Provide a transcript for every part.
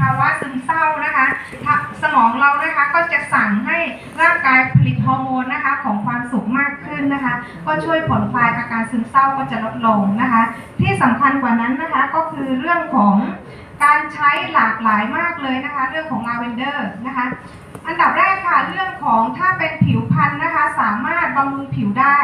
ภาวะซึมเศร้านะคะสมองเรานะคะก็จะสั่งให้ร่างกายผลิตฮอร์โมนนะคะของความสุขมากขึ้นนะคะ ก็ช่วยผ่อนคลายอาการซึมเศร้าก็จะลดลงนะคะ ที่สำคัญกว่านั้นนะคะก็คือเรื่องของการใช้หลากหลายมากเลยนะคะ เรื่องของลาเวนเดอร์นะคะอันดับแรกค่ะเรื่องของถ้าเป็นผิวพรรณนะคะ สามารถบำรุงผิวได้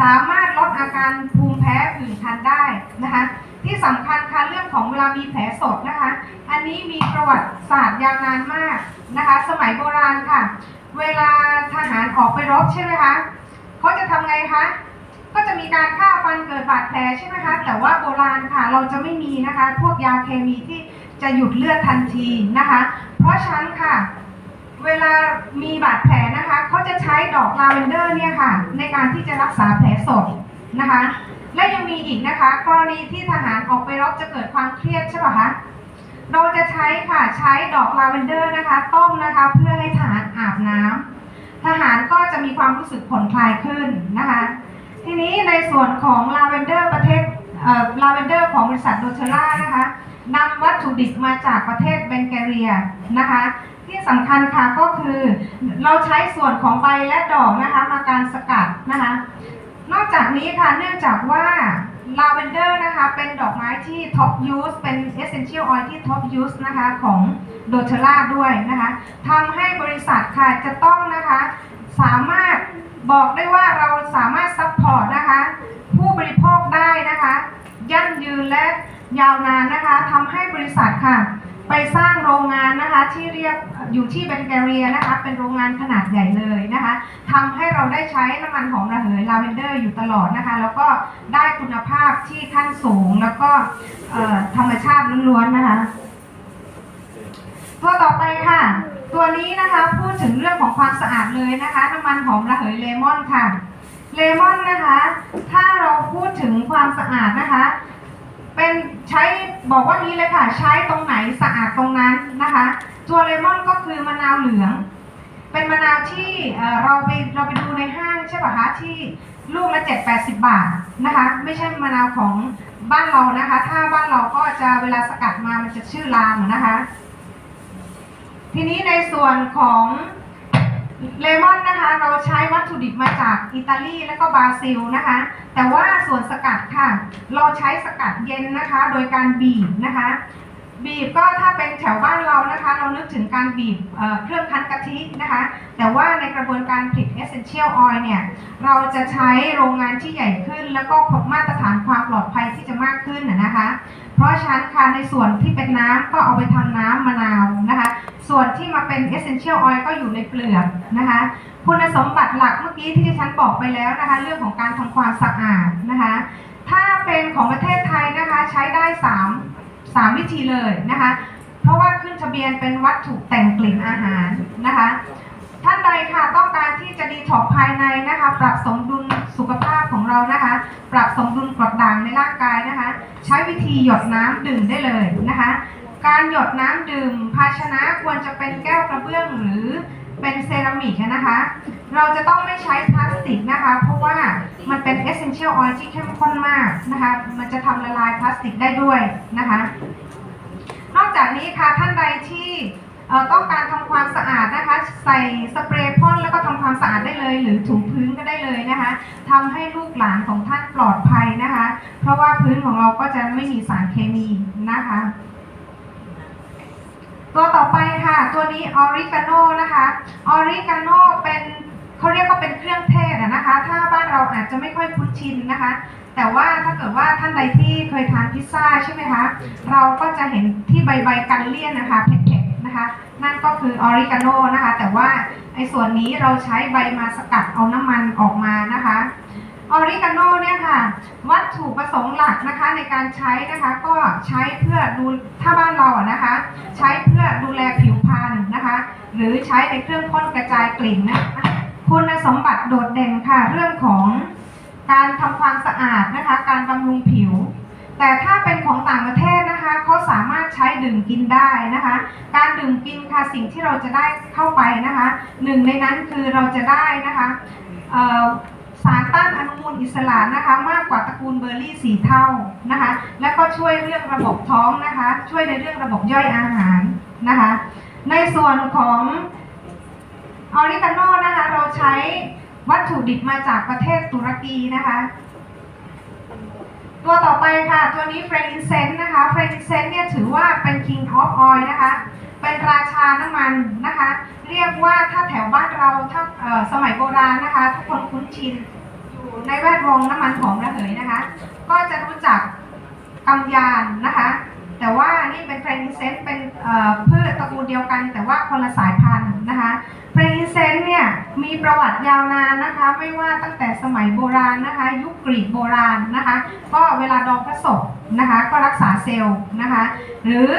สามารถลดอาการภูมิแพ้ผื่นคันได้นะคะ ที่สำคัญค่ะเรื่องของเวลามีแผลสดนะคะ อันนี้มีประวัติศาสตร์ยาวนานมากนะคะ สมัยโบราณค่ะ เวลาทหารออกไปรบใช่ไหมคะเขาจะทำไงคะก็จะมีการฆ่าฟันเกิดบาดแผลใช่ไหมคะ แต่ว่าโบราณค่ะเราจะไม่มีนะคะ พวกยาเคมีที่จะหยุดเลือดทันทีนะคะ เพราะฉะนั้นค่ะ เวลามีบาดแผลนะคะเขาจะใช้ดอกลาเวนเดอร์เนี่ยค่ะ ในการที่จะรักษาแผลสดนะคะ และยังมีอีกนะคะ กรณีที่ทหารออกไปรบจะเกิดความเครียดใช่ป่ะคะเราจะใช้ค่ะใช้ดอกลาเวนเดอร์นะคะ ต้มนะคะเพื่อให้ทหารอาบน้ำทหารก็จะมีความรู้สึกผ่อนคลายขึ้นนะคะ ทีนี้ในส่วนของลาเวนเดอร์ประเทศ ลาเวนเดอร์ของบริษัทโดเทล่านะคะนำวัตถุดิบมาจากประเทศเบนแกเรียนะคะ ที่สำคัญค่ะก็คือเราใช้ส่วนของใบและดอกนะคะมาการสกัดนะคะ นอกจากนี้ค่ะเนื่องจากว่าลาเวนเดอร์นะคะเป็นดอกไม้ที่ท็อปยูสเป็นเอเซนเชียลออยที่ท็อปยูสนะคะของโดเทล่าด้วยนะคะทำให้บริษัทค่ะจะต้องนะคะสามารถบอกได้ว่าเราสามารถซัพพอร์ตนะคะ ผู้บริโภคได้นะคะ ยั่งยืนและยาวนานนะคะทำให้บริษัทค่ะ ไปสร้างโรงงานนะคะที่เรียกอยู่ที่เบนแกเรียนะคะ เป็นโรงงานขนาดใหญ่เลยนะคะทำให้เราได้ใช้น้ำมันหอมระเหยลาเวนเดอร์อยู่ตลอดนะคะ แล้วก็ได้คุณภาพที่ขั้นสูงแล้วก็ธรรมชาติล้วนๆนะคะ ตัวต่อไปค่ะ ตัวนี้นะคะพูดถึงเรื่องของความสะอาดเลยนะคะ น้ำมันหอมระเหยเลมอนค่ะ เลมอนนะคะ ถ้าเราพูดถึงความสะอาดนะคะ เป็นใช้บอกว่านี้เลยค่ะ ใช้ตรงไหนสะอาดตรงนั้นนะคะ ตัวเลมอนก็คือมะนาวเหลือง เป็นมะนาวที่เราไปเราไปดูในห้างใช่ป่ะคะที่ลูกละเจ็ดแปดสิบบาทนะคะ ไม่ใช่มะนาวของบ้านเรานะคะ ถ้าบ้านเราก็จะเวลาสกัดมามันจะชื่อรามนะคะ ทีนี้ในส่วนของ เลมอนนะคะเราใช้วัตถุดิบมาจากอิตาลีและก็บราซิลนะคะ แต่ว่าส่วนสกัดค่ะ เราใช้สกัดเย็นนะคะ โดยการบีบนะคะ บีบก็ถ้าเป็นแถวบ้านเรานะคะ เรานึกถึงการบีบเเครื่องคั้นกะทินะคะ แต่ว่าในกระบวนการผลิต Essential Oil เนี่ย เราจะใช้โรงงานที่ใหญ่ขึ้น แล้วก็มาตรฐานความปลอดภัยที่จะมากขึ้นนะคะ เพราะฉะนั้นค่ะในส่วนที่เป็นน้ำก็เอาไปทำน้ำมะนาวนะคะ ส่วนที่มาเป็น essential oil ก็อยู่ในเปลือกนะคะ คุณสมบัติหลักเมื่อกี้ที่ดิฉันบอกไปแล้วนะคะ เรื่องของการทำความสะอาดนะคะ ถ้าเป็นของประเทศไทยนะคะใช้ได้3 3วิธีเลยนะคะ เพราะว่าขึ้นทะเบียนเป็นวัตถุแต่งกลิ่นอาหารนะคะ ท่านใดค่ะต้องการที่จะดีท็อกภายในนะคะ ปรับสมดุลสุขภาพของเรานะคะ ปรับสมดุลกรดด่างในร่างกายนะคะ ใช้วิธีหยดน้ำดื่มได้เลยนะคะ การหยดน้ำดื่ม ภาชนะควรจะเป็นแก้วกระเบื้องหรือเป็นเซรามิกนะคะ เราจะต้องไม่ใช้พลาสติกนะคะ เพราะว่ามันเป็น essential oil ที่เข้มข้นมากนะคะ มันจะทำละลายพลาสติกได้ด้วยนะคะ นอกจากนี้ค่ะท่านใดที่ ต้องการทำความสะอาดนะคะ ใส่สเปรย์พ่นแล้วก็ทำความสะอาดได้เลย หรือถูพื้นก็ได้เลยนะคะทำให้ลูกหลานของท่านปลอดภัยนะคะ เพราะว่าพื้นของเราก็จะไม่มีสารเคมีนะคะ ตัวต่อไปค่ะ ตัวนี้ออริกาโนนะคะออริกาโนเป็นเขาเรียกว่าเป็นเครื่องเทศนะคะ ถ้าบ้านเราอาจจะไม่ค่อยคุ้นชินนะคะแต่ว่าถ้าเกิดว่าท่านใดที่เคยทานพิซซ่าใช่ไหมคะ เราก็จะเห็นที่ใบใบกันเลี่ยนนะคะเนะคะ นั่นก็คือออริกาโนนะคะ แต่ว่าไอ้ส่วนนี้เราใช้ใบมาสกัดเอาน้ำมันออกมานะคะออริกาโนเนี่ยค่ะ วัตถุประสงค์หลักนะคะในการใช้นะคะก็ใช้เพื่อดูถ้าบ้านเราอะนะคะ ใช้เพื่อดูแลผิวพรรณนะคะ หรือใช้ในเครื่องพ่นกระจายกลิ่นนะคะคุณสมบัติโดดเด่นค่ะ เรื่องของการทำความสะอาดนะคะ การบำรุงผิว แต่ถ้าเป็นของต่างประเทศนะคะเขาสามารถใช้ดื่มกินได้นะคะ การดื่มกินค่ะสิ่งที่เราจะได้เข้าไปนะคะหนึ่งในนั้นคือเราจะได้นะคะสารต้านอนุมูลอิสระนะคะ มากกว่าตระกูลเบอร์รี่สี่เท่านะคะ แล้วก็ช่วยเรื่องระบบท้องนะคะ ช่วยในเรื่องระบบย่อยอาหารนะคะ ในส่วนของออริกาโนนะคะ เราใช้วัตถุดิบมาจากประเทศตุรกีนะคะ ตัวต่อไปค่ะ ตัวนี้เฟรน i ิเซนต์นะคะเฟรน i ิเซนต์เนี่ยถือว่าเป็น king of oil นะคะ เป็นราชาน้ำมันนะคะ เรียกว่าถ้าแถวบ้านเราถ้าสมัยโบราณนะคะทุกคนคุ้นชิน อยู่ในแวดวงน้ำมันหอมระเหยนะคะ ก็จะรู้จักกำยานนะคะ แต่ว่านี่เป็นเฟรนิเซนเป็นเพืชตระกูลเดียวกัน แต่ว่าคนละสายพันธุ์นะคะเฟรนิเซนเนี่ยมีประวัติยาวนานนะคะ ไม่ว่าตั้งแต่สมัยโบราณนะคะ ยุคกรีกโบราณนะคะ ก็เวลาดองพระศพนะคะ ก็รักษาเซลล์นะคะ หรือ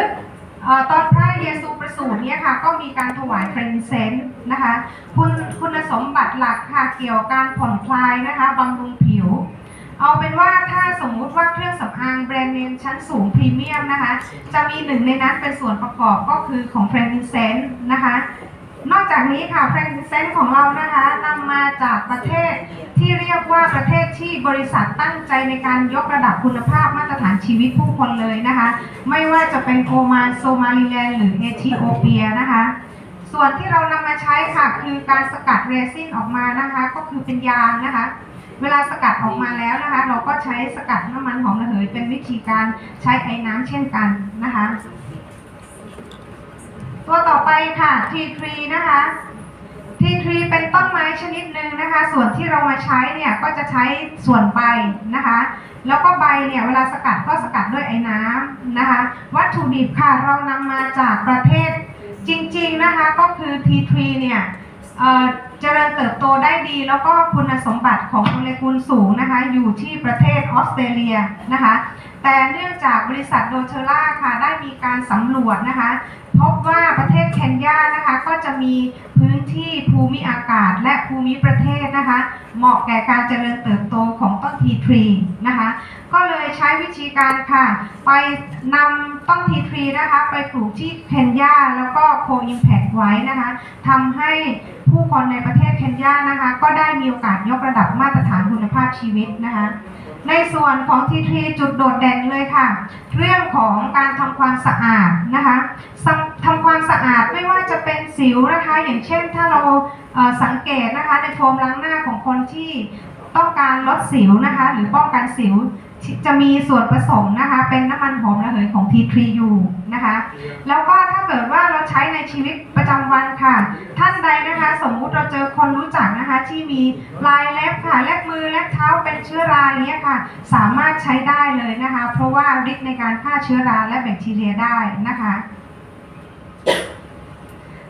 เอ่อตอนพระเยซูประสูติเนี่ยค่ะก็มีการถวายเฟรนเซนต์นะคะคุณคุณสมบัติหลักค่ะเกี่ยวกับการผ่อนคลายนะคะบำรุงผิว เอาเป็นว่าถ้าสมมุติว่าเครื่องสำอางแบรนด์เนมชั้นสูงพรีเมียมนะคะ จะมีหนึ่งในนั้นเป็นส่วนประกอบก็คือของเฟรนเซนนะคะ นอกจากนี้ค่ะเฟรนเซนของเรานะคะนำมาจากประเทศที่เรียกว่าประเทศที่บริษัทตั้งใจในการยกระดับคุณภาพมาตรฐานชีวิตผู้คนเลยนะคะ ไม่ว่าจะเป็นโอมานโซมาลิแลนด์หรือเอธิโอเปียนะคะส่วนที่เรานำมาใช้ค่ะคือการสกัดเรซินออกมานะคะ ก็คือเป็นยางนะคะ เวลาสกัดออกมาแล้วนะคะ เราก็ใช้สกัดน้ำมันหอมระเหยเป็นวิธีการใช้ไอ้น้ำเช่นกันนะคะ ตัวต่อไปค่ะทีทรีนะคะทีทรีเป็นต้นไม้ชนิดหนึ่งนะคะ ส่วนที่เรามาใช้เนี่ยก็จะใช้ส่วนใบนะคะ แล้วก็ใบเนี่ยเวลาสกัดก็สกัดด้วยไอ้น้ำนะคะ วัตถุดิบค่ะเรานำมาจากประเทศจริงๆนะคะ ก็คือทีทรีเนี่ย เจริญเติบโตได้ดี แล้วก็คุณสมบัติของโมเลกุลสูงนะคะ อยู่ที่ประเทศออสเตรเลียนะคะ แต่เนื่องจากบริษัทโดเทล่าค่ะได้มีการสำรวจนะคะ พบว่าประเทศเคนยานะคะ ก็จะมีพื้นที่ภูมิอากาศและภูมิประเทศนะคะ เหมาะแก่การเจริญเติบโตของต้นทีทรีนะคะ ก็เลย ใช้วิธีการค่ะ ไปนำต้นทีทรีนะคะ ไปปลูกที่เคนยาแล้วก็โคอิมแพกไว้นะคะทำให้ผู้คนในประเทศเคนยานะคะ ก็ได้มีโอกาสยกระดับมาตรฐานคุณภาพชีวิตนะคะ ในส่วนของทีทีจุดโดดเด่นเลยค่ะ เรื่องของการทำความสะอาดนะคะทำความสะอาดไม่ว่าจะเป็นสิวนะคะ อย่างเช่นถ้าเรา สังเกตนะคะในโฟมล้างหน้าของคนที่ต้องการลดสิวนะคะ หรือป้องกันสิวจะมีส่วนผสมนะคะ เป็นน้ำมันหอมระเหยของ T3U นะคะ แล้วก็ถ้าเกิดว่าเราใช้ในชีวิตประจำวันค่ะ ท่านใดนะคะ สมมุติเราเจอคนรู้จักนะคะ ที่มีลายเล็บค่ะเล็บมือเล็บเท้าเป็นเชื้อราอย่างเงี้ยค่ะ สามารถใช้ได้เลยนะคะ เพราะว่าฤทธิ์ในการฆ่าเชื้อราและแบคทีเรียได้นะคะ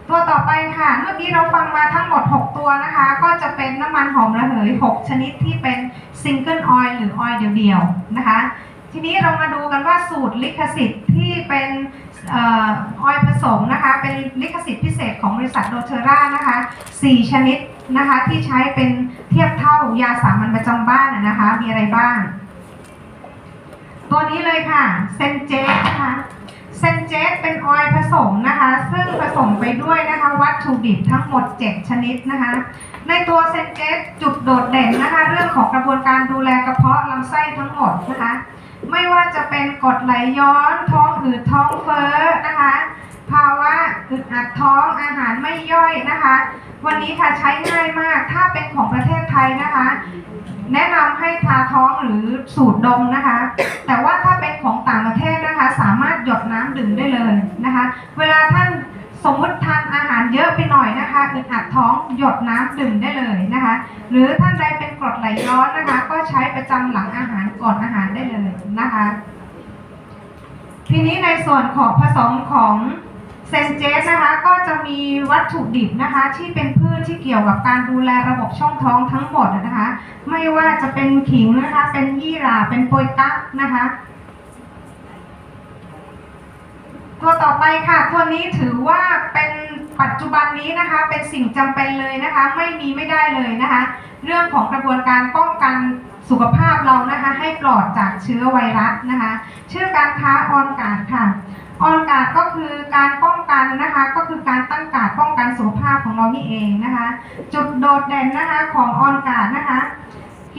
ตัวต่อไปค่ะ เมื่อกี้เราฟังมาทั้งหมด 6 ตัวนะคะ ก็จะเป็นน้ำมันหอมระเหย 6 ชนิดที่เป็นซิงเกิลออยล์หรือออยล์เดียวๆนะคะ ทีนี้เรามาดูกันว่าสูตรลิขสิทธิ์ที่เป็นออยล์ผสมนะคะ เป็นลิขสิทธิ์พิเศษของบริษัทโดเทอร่านะคะ 4 ชนิดนะคะที่ใช้เป็นเทียบเท่ายาสามัญประจำบ้านนะนะคะ มีอะไรบ้าง ตัวนี้เลยค่ะเซนเจสนะคะเซนเจสเป็นออยล์ผสมนะคะ ซึ่ง ถุดิบทั้งหมด 7 ชนิดนะคะ ในตัวเซนเจสจุดโดดเด่นนะคะ เรื่องของกระบวนการดูแลกระเพาะลำไส้ทั้งหมดนะคะ ไม่ว่าจะเป็นกรดไหลย้อนท้องอืดท้องเฟ้อนะคะ ภาวะอึดอัดท้องอาหารไม่ย่อยนะคะ วันนี้ค่ะใช้ง่ายมากถ้าเป็นของประเทศไทยนะคะ แนะนำให้ทาท้องหรือสูดดมนะคะ แต่ว่าถ้าเป็นของต่างประเทศนะคะ สามารถหยดน้ำดื่มได้เลยนะคะ เวลาท่านสมมติทา เยอะไปหน่อยนะคะอึดอัดท้องหยดน้ำดื่มได้เลยนะคะ หรือท่านใดเป็นกรดไหลย้อนนะคะ ก็ใช้ประจำหลังอาหารก่อนอาหารได้เลยนะคะ ทีนี้ในส่วนของผสมของเซนเจสนะคะก็จะมีวัตถุดิบนะคะ ที่เป็นพืชที่เกี่ยวกับการดูแลระบบช่องท้องทั้งหมดนะคะ ไม่ว่าจะเป็นขิงนะคะ เป็นยี่หร่าเป็นโปยกั๊กนะคะ ตัวต่อไปค่ะตัวนี้ถือว่าเป็นปัจจุบันนี้นะคะเป็นสิ่งจำเป็นเลยนะคะ ไม่มีไม่ได้เลยนะคะ เรื่องของกระบวนการป้องกันสุขภาพเรานะคะให้ปลอดจากเชื้อไวรัสนะคะ ชื่อการค้าออนการ์ดค่ะออนการ์ดก็คือการป้องกันนะคะก็คือการตั้งการ์ดป้องกันสุขภาพของเรานี่เองนะคะ จุดโดดเด่นนะคะของออนการ์ดนะคะ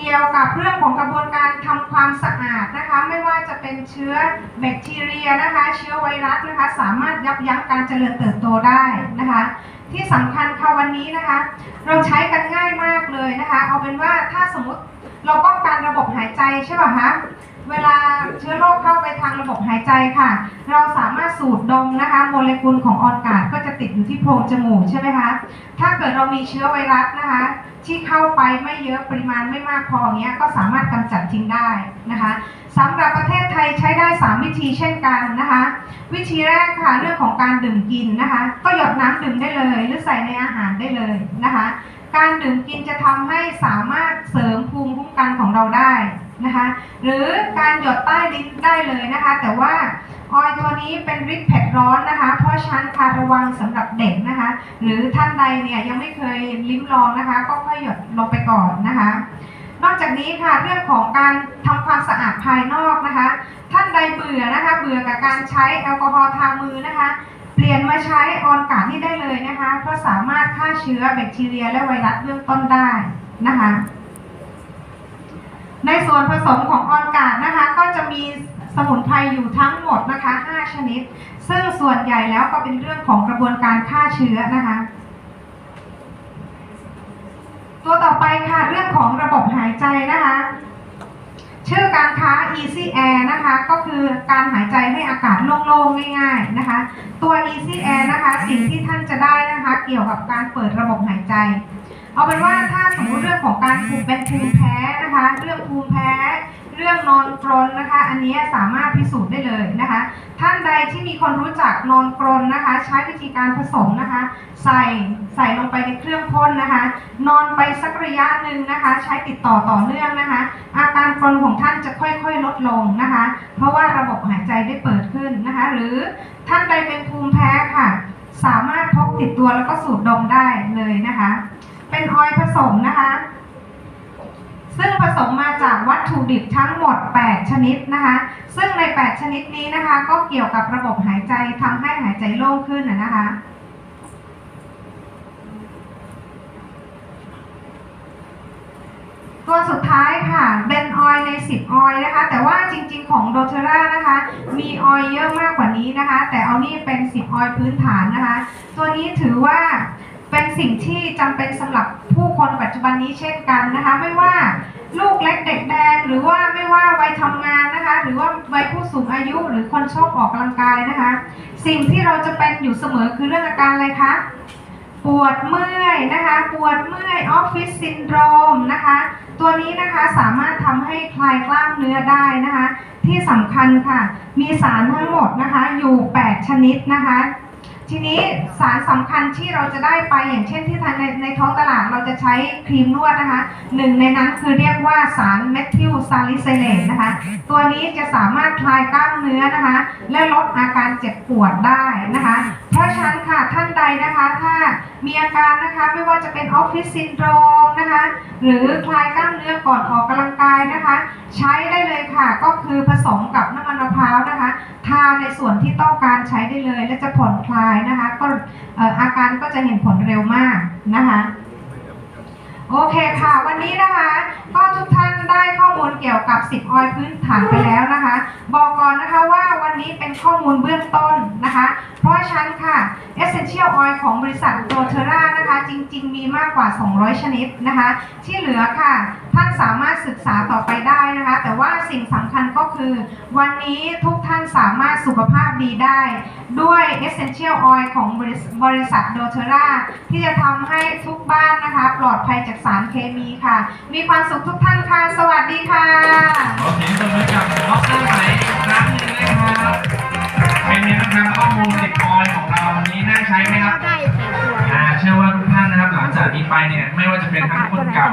กี่ยวกับเรื่องของกระบวนการทำความสะอาดนะคะ ไม่ว่าจะเป็นเชื้อแบคทีเรียนะคะ เชื้อไวรัสนะคะ สามารถยับยั้งการเจริญเติบโตได้นะคะ ที่สำคัญค่ะวันนี้นะคะ เราใช้กันง่ายมากเลยนะคะ เอาเป็นว่าถ้าสมมติเราป้องกันระบบหายใจใช่ป่ะคะ เวลาเชื้อโรคเข้าไปทางระบบหายใจค่ะ เราสามารถสูดดมนะคะโมเลกุลของออการ์ดก็จะติดอยู่ที่โพรงจมูกใช่ไหมคะ ถ้าเกิดเรามีเชื้อไวรัสนะคะ ที่เข้าไปไม่เยอะปริมาณไม่มากพออย่างเงี้ยก็สามารถกำจัดทิ้งได้นะคะสำหรับประเทศไทยใช้ได้ 3 วิธีเช่นกันนะคะ วิธีแรกค่ะเรื่องของการดื่มกินนะคะ ก็หยดน้ำดื่มได้เลย หรือใส่ในอาหารได้เลยนะคะ การดื่มกินจะทำให้สามารถเสริมภูมิคุ้มกันของเราได้ นะคะ หรือการหยดใต้ลิ้นได้เลยนะคะ แต่ว่าออยตัวนี้เป็นฤทธิ์เผ็ดร้อนนะคะ เพราะฉันค่ะระวังสำหรับเด็กนะคะ หรือท่านใดเนี่ยยังไม่เคยลิ้มลองนะคะ ก็ค่อยหยดลงไปก่อนนะคะ นอกจากนี้ค่ะเรื่องของการทำความสะอาดภายนอกนะคะ ท่านใดเบื่อนะคะเบื่อกับการใช้แอลกอฮอล์ทางมือนะคะ เปลี่ยนมาใช้ออนการ์ดนี่ได้เลยนะคะ เพราะสามารถฆ่าเชื้อแบคทีเรีย และไวรัสเบื้องต้นได้นะคะ ในส่วนผสมของออนกาดนะคะ ก็จะมีสมุนไพรอยู่ทั้งหมดนะคะ 5 ชนิด ซึ่งส่วนใหญ่แล้วก็เป็นเรื่องของกระบวนการฆ่าเชื้อนะคะ ตัวต่อไปค่ะเรื่องของระบบหายใจนะคะ ชื่อการค้า Easy Air นะคะ ก็คือการหายใจให้อากาศโล่งๆง่าย ๆนะคะ ตัว Easy Air นะคะ สิ่งที่ท่านจะได้นะคะ เกี่ยวกับการเปิดระบบหายใจ เอาเป็นว่าถ้าสมมติเรื่องของการภูมิเป็นภูมิแพ้นะคะ เรื่องภูมิแพ้ เรื่องนอนกรนนะคะ อันนี้สามารถพิสูจน์ได้เลยนะคะ ท่านใดที่มีคนรู้จักนอนกรนนะคะ ใช้วิธีการผสมนะคะ ใส่ใส่ลงไปในเครื่องพ่นนะคะ นอนไปสักระยะหนึ่งนะคะ ใช้ติดต่อต่อเนื่องนะคะ อาการกรนของท่านจะค่อยๆลดลงนะคะ เพราะว่าระบบหายใจได้เปิดขึ้นนะคะ หรือท่านใดเป็นภูมิแพ้ค่ะ สามารถพกติดตัวแล้วก็สูดดมได้เลยนะคะ เป็นออยผสมนะคะ ซึ่งผสมมาจากวัตถุดิบทั้งหมด 8 ชนิดนะคะ ซึ่งใน 8 ชนิดนี้นะคะ ก็เกี่ยวกับระบบหายใจทำให้หายใจโล่งขึ้นนะคะตัวสุดท้ายค่ะเบนออยใน 10 ออยนะคะ แต่ว่าจริงๆของโดเทร่านะคะ มีออยเยอะมากกว่านี้นะคะ แต่เอานี่เป็น 10 ออยพื้นฐานนะคะ ตัวนี้ถือว่า เป็นสิ่งที่จำเป็นสำหรับผู้คนปัจจุบันนี้เช่นกันนะคะ ไม่ว่าลูกเล็กเด็กแดง หรือว่าไม่ว่าวัยทำงานนะคะ หรือว่าวัยผู้สูงอายุหรือคนชอบออกกำลังกายนะคะ สิ่งที่เราจะเป็นอยู่เสมอคือเรื่องอาการอะไรคะปวดเมื่อยนะคะ ปวดเมื่อยออฟฟิศซินโดรมนะคะ ตัวนี้นะคะสามารถทำให้คลายกล้ามเนื้อได้นะคะ ที่สำคัญค่ะ มีสารทั้งหมดนะคะอยู่ 8 ชนิดนะคะ ทีนี้สารสำคัญที่เราจะได้ไปอย่างเช่นที่ทางในในท้องตลาดเราจะใช้ครีมนวดนะคะหนึ่งในนั้นคือเรียกว่าสารเมทิลซาลิไซเลตนะคะ ตัวนี้จะสามารถคลายกล้ามเนื้อนะคะ และลดอาการเจ็บปวดได้นะคะ เพราะฉะนั้นค่ะท่านใดนะคะถ้ามีอาการนะคะไม่ว่าจะเป็นออฟฟิศซินโดรมนะคะหรือคลายกล้ามเนื้อก่อนออกกำลังกายนะคะ ใช้ได้เลยค่ะก็คือผสมกับน้ำมันมะพร้าวนะคะทาในส่วนที่ต้องการใช้ได้เลยและจะผ่อนคลายนะคะ ก็อาการก็จะเห็นผลเร็วมากนะคะโอเคค่ะ วันนี้นะคะก็ทุกท่านได้ข้อมูลเกี่ยวกับ 10 ออยล์พื้นฐานไปแล้วนะคะ บอกก่อนนะคะว่าวันนี้เป็นข้อมูลเบื้องต้นนะคะ เพราะฉันค่ะ Essential Oil ของบริษัทโ o เทอร่านะคะ จริง ๆ มีมากกว่า 200 ชนิดนะคะ ที่เหลือค่ะ ท่านสามารถศึกษาต่อไปได้นะคะแต่ สิ่งสำคัญก็คือ วันนี้ทุกท่านสามารถสุขภาพดีได้ ด้วย Essential Oil ของบริษบริษัทโ o เทอร่าที่จะทำให้ทุกบ้านนะคะ ปลอดภัยจากสารเคมีค่ะ มีความสุขทุกท่านค่ะ สวัสดีค่ะขอเสียงปรบมือกับดรไหมอีกครั้งหนึงนะครับเป็นไงบ้างครับข้อมูลสิบออยของเราวันนี้น่าใช้ไหมครับ ได้แต่ตัวอ่าเชื่อว่าทุกท่านนะครับหลังจากนี้ไปเนี่ยไม่ว่าจะเป็นทั้งคนเก่า